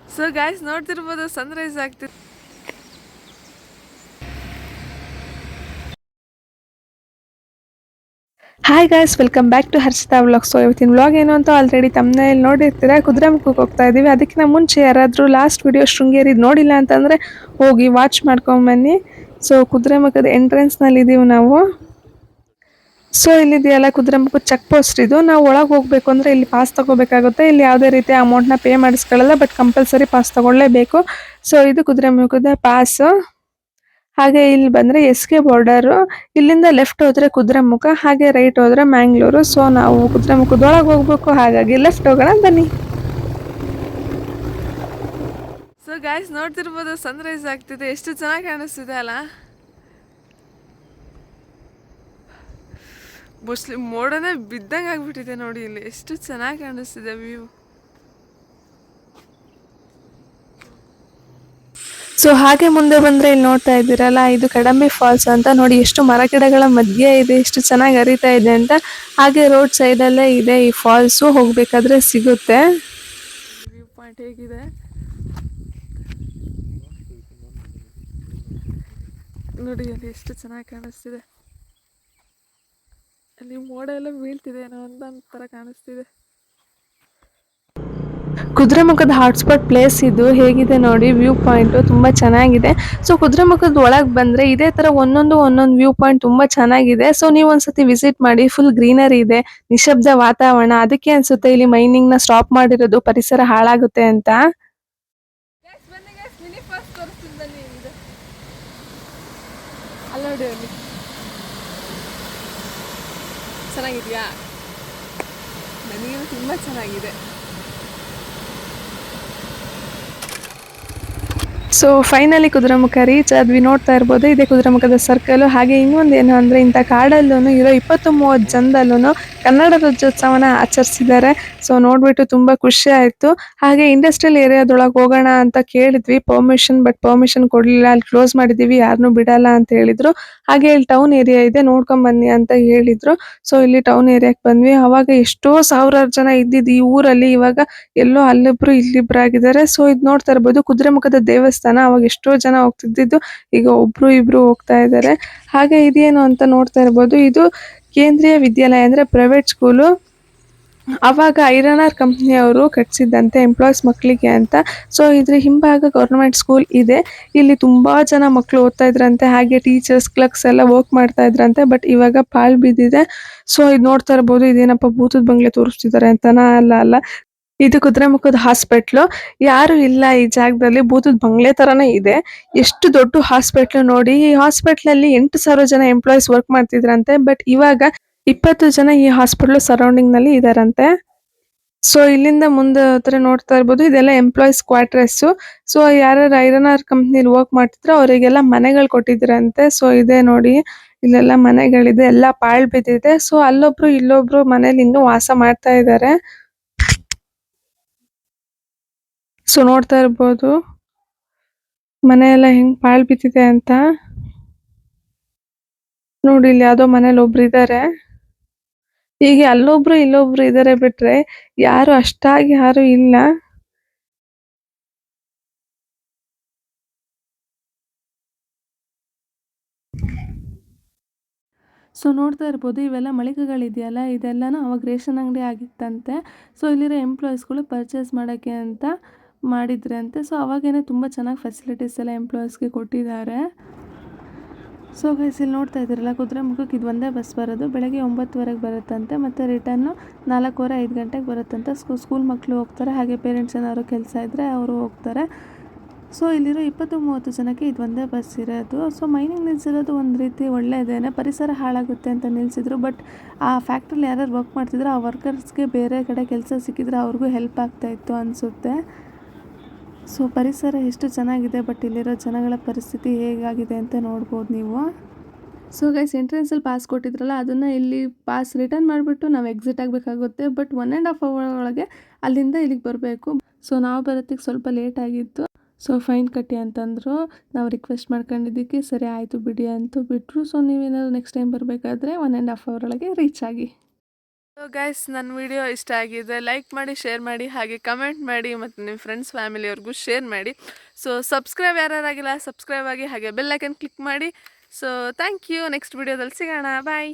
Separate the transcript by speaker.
Speaker 1: So guys ನೋಡ್ತಿರ್ಬೋದು sunrise ಆಗ್ತಿದೆ
Speaker 2: hi guys welcome back to Harshita vlog so ಇವತ್ತಿನ vlog ಏನು ಅಂತ ಆಲ್ರೆಡಿ ತಮ್ಮನೇಲಿ ನೋಡಿರ್ತೀರಾ? ಕುದುರೆಮುಖಕ್ಕೆ ಹೋಗ್ತಾ ಇದ್ದೀವಿ ಅದಕ್ಕಿಂತ ಮುಂಚೆ ಯಾರಾದರೂ ಲಾಸ್ಟ್ ವಿಡಿಯೋ ಶೃಂಗೇರಿ ನೋಡಿಲ್ಲ ಅಂತಂದರೆ ಹೋಗಿ ವಾಚ್ ಮಾಡ್ಕೊಂಬನ್ನಿ ಸೊ ಕುದುರೆಮುಖದ ಎಂಟ್ರೆನ್ಸ್ನಲ್ಲಿ ಇದ್ದೀವಿ ನಾವು. ಸೊ ಇಲ್ಲಿದೆಯಲ್ಲ ಕುದುರೆಮುಖ ಚೆಕ್ ಪೋಸ್ಟ್ ಇದು. ನಾವು ಒಳಗೆ ಹೋಗಬೇಕು ಅಂದರೆ ಇಲ್ಲಿ ಪಾಸ್ ತಗೋಬೇಕಾಗುತ್ತೆ. ಇಲ್ಲಿ ಯಾವುದೇ ರೀತಿಯ ಅಮೌಂಟ್ನ ಪೇ ಮಾಡಿಸ್ಕೊಳ್ಳಲ್ಲ ಬಟ್ ಕಂಪಲ್ಸರಿ ಪಾಸ್ ತಗೊಳ್ಳೇಬೇಕು. ಸೊ ಇದು ಕುದುರೆಮುಖದ ಪಾಸ್ ಹಾಗೆ ಇಲ್ಲಿ ಬಂದ್ರೆ ಎಸ್ ಕೆ ಬಾರ್ಡರ್ ಇಲ್ಲಿಂದ ಲೆಫ್ಟ್ ಹೋದ್ರೆ ಕುದುರೆಮುಖ ಹಾಗೆ ರೈಟ್ ಹೋದ್ರೆ ಮ್ಯಾಂಗ್ಳೂರು ಸೊ ನಾವು ಕುದುರೆಮುಖದೊಳಗೆ ಹೋಗ್ಬೇಕು. ಹಾಗಾಗಿ ಲೆಫ್ಟ್ ಹೋಗೋಣ, ಬನ್ನಿ.
Speaker 1: ಸೊ ಗಾಯ್ಸ್ ನೋಡ್ತಿರ್ಬೋದು ಸನ್ರೈಸ್ ಆಗ್ತಿದೆ. ಎಷ್ಟು ಚೆನ್ನಾಗಿ ಕಾಣಿಸ್ತಿದೆ ಅಲ್ಲ? ಮೋಸ್ಟ್ಲಿ ಮೋಡನೇ ಬಿದ್ದಂಗೆ ಆಗಿಬಿಟ್ಟಿದೆ ನೋಡಿ ಇಲ್ಲಿ. ಎಷ್ಟು ಚೆನ್ನಾಗಿ ಕಾಣಿಸ್ತಿದೆ ವ್ಯೂ
Speaker 2: ಸೊ ಹಾಗೆ ಮುಂದೆ ಬಂದ್ರೆ ಇಲ್ಲಿ ನೋಡ್ತಾ ಇದ್ದೀರಲ್ಲ ಇದು ಕಡಂಬಿ ಫಾಲ್ಸ್ ಅಂತ. ನೋಡಿ ಎಷ್ಟು ಮರ ಗಿಡಗಳ ಮಧ್ಯೆ ಇದೆ ಎಷ್ಟು ಚೆನ್ನಾಗಿ ಅರಿತಾ ಇದೆ ಅಂತ. ಹಾಗೆ ರೋಡ್ ಸೈಡಲ್ಲೇ ಇದೆ ಈ ಫಾಲ್ಸು ಹೋಗಬೇಕಾದ್ರೆ ಸಿಗುತ್ತೆ.
Speaker 1: ವ್ಯೂ ಪಾಯಿಂಟ್ ಹೇಗಿದೆ? ನೋಡಿ ಅಲ್ಲಿ ಎಷ್ಟು ಚೆನ್ನಾಗಿ ಕಾಣಿಸ್ತಿದೆ. ಅಲ್ಲಿ ಮೋಡ ಎಲ್ಲ ಬೀಳ್ತಿದೆ ಏನೋ ಅಂತ ಥರ ಕಾಣಿಸ್ತಿದೆ.
Speaker 2: ಕುದುರೆಮುಖದ ಹಾಟ್ಸ್ಪಾಟ್ ಪ್ಲೇಸ್ ಇದು ಹೇಗಿದೆ ನೋಡಿ ವ್ಯೂ ಪಾಯಿಂಟ್ ತುಂಬ ಚೆನ್ನಾಗಿದೆ. ಸೊ ಕುದುರೆಮುಖದ ಒಳಗೆ ಬಂದರೆ ಇದೇ ಥರ ಒಂದೊಂದು ಒಂದೊಂದು ವ್ಯೂ ಪಾಯಿಂಟ್ ತುಂಬ ಚೆನ್ನಾಗಿದೆ. ಸೊ ನೀವು ಒಂದ್ಸತಿ ವಿಸಿಟ್ ಮಾಡಿ ಫುಲ್ ಗ್ರೀನರಿ ಇದೆ ನಿಶಬ್ದ ವಾತಾವರಣ ಅದಕ್ಕೆ ಅನ್ಸುತ್ತೆ ಇಲ್ಲಿ ಮೈನಿಂಗ್ನ ನ ಸ್ಟಾಪ್ ಮಾಡಿರೋದು ಪರಿಸರ ಹಾಳಾಗುತ್ತೆ ಅಂತ.
Speaker 1: ಅಲ್ಲಿ. ಚೆನ್ನಾಗಿದೆಯಾ? ನನಗೇನು ತುಂಬ ಚೆನ್ನಾಗಿದೆ.
Speaker 2: ಸೊ ಫೈನಲಿ ಕುದುರೆಮುಖ ರೀಚ್ ಆದ್ವಿ ನೋಡ್ತಾ ಇರ್ಬೋದು, ಇದೇ ಕುದುರೆಮುಖದ ಸರ್ಕಲ್ ಹಾಗೆ ಇನ್ನೊಂದು ಏನು ಅಂದ್ರೆ ಇಂಥ ಕಾಡಲ್ಲೂ ಇರೋ ಇಪ್ಪತ್ತು ಮೂವತ್ತು ಜನದಲ್ಲೂ ಕನ್ನಡ ರಾಜ್ಯೋತ್ಸವನ ಆಚರಿಸಿದ್ದಾರೆ. ಸೊ ನೋಡ್ಬಿಟ್ಟು ತುಂಬಾ ಖುಷಿ ಆಯಿತು. ಹಾಗೆ ಇಂಡಸ್ಟ್ರಿಯಲ್ ಏರಿಯಾದೊಳಗೆ ಹೋಗೋಣ ಅಂತ ಕೇಳಿದ್ವಿ ಪರ್ಮಿಷನ್ ಬಟ್ ಪರ್ಮಿಷನ್ ಕೊಡಲಿಲ್ಲ. ಅಲ್ಲಿ ಕ್ಲೋಸ್ ಮಾಡಿದೀವಿ ಯಾರನ್ನೂ ಬಿಡಲ್ಲ ಅಂತ ಹೇಳಿದ್ರು. ಹಾಗೆ ಇಲ್ಲಿ ಟೌನ್ ಏರಿಯಾ ಇದೆ, ನೋಡ್ಕೊಂಡು ಬನ್ನಿ ಅಂತ ಹೇಳಿದ್ರು. ಸೊ ಇಲ್ಲಿ ಟೌನ್ ಏರಿಯಾಕ್ಕೆ ಬಂದ್ವಿ. ಅವಾಗ ಎಷ್ಟೋ ಸಾವಿರಾರು ಜನ ಇದ್ದಿದ್ದು ಈ ಊರಲ್ಲಿ. ಇವಾಗ ಎಲ್ಲೋ ಅಲ್ಲಿಬ್ರು ಇಲ್ಲಿಬ್ರು ಆಗಿದ್ದಾರೆ ಸೊ ಇದು ನೋಡ್ತಾ ಇರ್ಬೋದು, ಕುದುರೆಮುಖದ ದೇವಸ್ಥಾನ ಅವಾಗ ಎಷ್ಟೋ ಜನ ಹೋಗ್ತಿದ್ದಿದ್ದು, ಈಗ ಒಬ್ರು ಇಬ್ರು ಹೋಗ್ತಾ ಇದ್ದಾರೆ. ಹಾಗೆ ಇದೇನು ಅಂತ ನೋಡ್ತಾ ಇರ್ಬೋದು. ಇದು ಕೇಂದ್ರೀಯ ವಿದ್ಯಾಲಯ ಅಂದ್ರೆ ಪ್ರೈವೇಟ್ ಸ್ಕೂಲು ಅವಾಗ ಐರನ್ ಆರ್ ಕಂಪ್ನಿಯವರು ಕಟ್ಸಿದ್ದಂತೆ ಎಂಪ್ಲಾಯ್ಸ್ ಮಕ್ಕಳಿಗೆ ಅಂತ. ಸೊ ಇದ್ರ ಹಿಂಭಾಗ ಗೌರ್ಮೆಂಟ್ ಸ್ಕೂಲ್ ಇದೆ. ಇಲ್ಲಿ ತುಂಬಾ ಜನ ಮಕ್ಕಳು ಓದ್ತಾ ಇದ್ರಂತೆ. ಹಾಗೆ ಟೀಚರ್ಸ್ ಕ್ಲರ್ಕ್ಸ್ ಎಲ್ಲ ವರ್ಕ್ ಮಾಡ್ತಾ ಇದ್ರಂತೆ. ಬಟ್ ಇವಾಗ ಪಾಳ್ ಬಿದ್ದಿದೆ. ಸೊ ಇದು ನೋಡ್ತಾ ಇರ್ಬೋದು, ಇದೇನಪ್ಪ ಭೂತದ ಬಂಗ್ಲೆ ತೋರಿಸ್ತಿದ್ದಾರೆ ಅಂತನಾ ಅಲ್ಲ ಅಲ್ಲ. ಇದು ಕುದುರೆಮುಖದ ಹಾಸ್ಪಿಟ್ಲು ಯಾರು ಇಲ್ಲ ಈ ಜಾಗದಲ್ಲಿ. ಭೂತದ ಬಂಗ್ಲೆ ತರಾನೇ ಇದೆ. ಎಷ್ಟು ದೊಡ್ಡ ಹಾಸ್ಪಿಟ್ಲು ನೋಡಿ. ಈ ಹಾಸ್ಪಿಟ್ಲಲ್ಲಿ ಎಂಟು ಸಾವಿರ ಜನ ಎಂಪ್ಲಾಯೀಸ್ ವರ್ಕ್ ಮಾಡ್ತಿದ್ರಂತೆ. ಬಟ್ ಇವಾಗ ಇಪ್ಪತ್ತು ಜನ ಈ ಹಾಸ್ಪಿಟ್ಲ್ ಸರೌಂಡಿಂಗ್ನಲ್ಲಿ ಇದಾರಂತೆ. ಸೊ ಇಲ್ಲಿಂದ ಮುಂದೆ ಹತ್ರ ನೋಡ್ತಾ ಇರ್ಬೋದು. ಇದೆಲ್ಲ employees quarters so iron ore ಕಂಪ್ನಿಲಿ work ಮಾಡ್ತಿದ್ರು ಅವರಿಗೆಲ್ಲ ಮನೆಗಳು ಕೊಟ್ಟಿದ್ರಂತೆ. ಸೊ ಇದೆ ನೋಡಿ. ಇಲ್ಲೆಲ್ಲ ಮನೆಗಳಿದೆ. ಎಲ್ಲ ಪಾಳ್ ಬಿದ್ದಿದೆ. ಸೊ ಅಲ್ಲೊಬ್ರು ಇಲ್ಲೊಬ್ರು ಮನೇಲಿ ಇನ್ನೂ ವಾಸ ಮಾಡ್ತಾ ಇದ್ದಾರೆ. ಸೊ ನೋಡ್ತಾ ಇರ್ಬೋದು. ಮನೆ ಎಲ್ಲ ಹೆಂಗ್ ಪಾಳ್ ಬಿದ್ದಿದೆ ಅಂತ. ನೋಡಿ, ಇಲ್ಲಿ ಯಾವ್ದೋ ಮನೇಲಿ ಒಬ್ರು ಇದ್ದಾರೆ ಹೀಗೆ ಅಲ್ಲೊಬ್ರು ಇಲ್ಲೊಬ್ರು ಇದ್ದಾರೆ ಬಿಟ್ರೆ ಯಾರು ಅಷ್ಟಾಗಿ ಯಾರು ಇಲ್ಲ. ಸೊ ನೋಡ್ತಾ ಇರ್ಬೋದು, ಇವೆಲ್ಲ ಮಳಿಗೆಗಳಿದೆಯಲ್ಲ? ಇದೆಲ್ಲನೂ ಅವಾಗ ರೇಷನ್ ಅಂಗಡಿ ಆಗಿತ್ತಂತೆ. ಸೊ ಇಲ್ಲಿರೋ ಎಂಪ್ಲಾಯೀಸ್ಗಳು ಪರ್ಚೇಸ್ ಮಾಡೋಕ್ಕೆ ಅಂತ ಮಾಡಿದ್ರಂತೆ ಸೊ ಅವಾಗೇನೆ ತುಂಬ ಚೆನ್ನಾಗಿ ಫೆಸಿಲಿಟೀಸ್ ಎಲ್ಲ ಎಂಪ್ಲಾಯೀಸ್ಗೆ ಕೊಟ್ಟಿದ್ದಾರೆ. ಸೊ ಗೈಸ್ ಇಲ್ಲಿ ನೋಡ್ತಾ ಇದ್ದೀರಲ್ಲ ಕುದುರೆಮುಖಕ್ಕೆ ಇದು ಒಂದೇ ಬಸ್ ಬರೋದು. ಬೆಳಗ್ಗೆ ಒಂಬತ್ತುವರೆಗೆ ಬರುತ್ತಂತೆ ಮತ್ತು ರಿಟರ್ನು ನಾಲ್ಕೂವರೆ, ಐದು ಗಂಟೆಗೆ ಬರುತ್ತಂತೆ ಸ್ಕೂ ಸ್ಕೂಲ್ ಮಕ್ಕಳು ಹೋಗ್ತಾರೆ. ಹಾಗೆ ಪೇರೆಂಟ್ಸ್ ಏನಾದರೂ ಕೆಲಸ ಇದ್ದರೆ ಅವರು ಹೋಗ್ತಾರೆ. ಸೊ ಇಲ್ಲಿರೋ ಇಪ್ಪತ್ತು, ಮೂವತ್ತು ಜನಕ್ಕೆ ಇದು ಒಂದೇ ಬಸ್ ಇರೋದು. ಸೊ ಮೈನಿಂಗ್ ನಿಲ್ಸಿರೋದು ಒಂದು ರೀತಿ ಒಳ್ಳೆಯದೇನೆ ಪರಿಸರ ಹಾಳಾಗುತ್ತೆ ಅಂತ ನಿಲ್ಸಿದ್ರು. ಬಟ್ ಆ ಫ್ಯಾಕ್ಟ್ರಿಲಿ ಯಾರ್ಯಾರು ವರ್ಕ್ ಮಾಡ್ತಿದ್ರು ಆ ವರ್ಕರ್ಸ್ಗೆ ಬೇರೆ ಕಡೆ ಕೆಲಸ ಸಿಕ್ಕಿದ್ರೆ ಅವ್ರಿಗೂ ಹೆಲ್ಪ್ ಆಗ್ತಾಯಿತ್ತು ಅನಿಸುತ್ತೆ. ಸೊ, ಪರಿಸರ ಎಷ್ಟು ಚೆನ್ನಾಗಿದೆ ಬಟ್ ಇಲ್ಲಿರೋ ಜನಗಳ ಪರಿಸ್ಥಿತಿ ಹೇಗಾಗಿದೆ ಅಂತ ನೋಡ್ಬೋದು ನೀವು. ಸೊ ಗೈಸ್ ಎಂಟ್ರೆನ್ಸಲ್ಲಿ ಪಾಸ್ ಕೊಟ್ಟಿದ್ರಲ್ಲ, ಅದನ್ನು ಇಲ್ಲಿ ಪಾಸ್ ರಿಟರ್ನ್ ಮಾಡಿಬಿಟ್ಟು ನಾವು exit ಆಗಬೇಕಾಗುತ್ತೆ but one and half hour ಒಳಗೆ ಅಲ್ಲಿಂದ ಇಲ್ಲಿಗೆ ಬರಬೇಕು. ಸೊ ನಾವು ಬರೋದಕ್ಕೆ ಸ್ವಲ್ಪ ಲೇಟ್ ಆಗಿತ್ತು. ಸೊ ಫೈನ್ ಕಟ್ಟಿ ಅಂತಂದರು. ನಾವು ರಿಕ್ವೆಸ್ಟ್ ಮಾಡ್ಕೊಂಡಿದ್ದಕ್ಕೆ ಸರಿ ಆಯಿತು ಬಿಡಿ ಅಂತ ಬಿಟ್ಟರು ಸೊ ನೀವೇನಾದ್ರು ನೆಕ್ಸ್ಟ್ ಟೈಮ್ ಬರಬೇಕಾದ್ರೆ ಒನ್ ಆ್ಯಂಡ್ ಹಾಫ್ ಅವರ್ ಒಳಗೆ ರೀಚ್ ಆಗಿ. ಸೊ ಗೈಸ್ ನನ್ನ ವಿಡಿಯೋ ಇಷ್ಟ ಆಗಿದೆ ಲೈಕ್ ಮಾಡಿ ಶೇರ್ ಮಾಡಿ, ಹಾಗೆ ಕಮೆಂಟ್ ಮಾಡಿ ಮತ್ತು ನಿಮ್ಮ ಫ್ರೆಂಡ್ಸ್ ಫ್ಯಾಮಿಲಿಯವ್ರಿಗೂ ಶೇರ್ ಮಾಡಿ. ಸೊ ಸಬ್ಸ್ಕ್ರೈಬ್ ಯಾರಾಗಿಲ್ಲ ಸಬ್ಸ್ಕ್ರೈಬ್ ಆಗಿ ಹಾಗೆ ಬೆಲ್ ಐಕನ್ ಕ್ಲಿಕ್ ಮಾಡಿ. ಸೊ ಥ್ಯಾಂಕ್ ಯು ನೆಕ್ಸ್ಟ್ ವಿಡಿಯೋದಲ್ಲಿ ಸಿಗೋಣ. ಬಾಯ್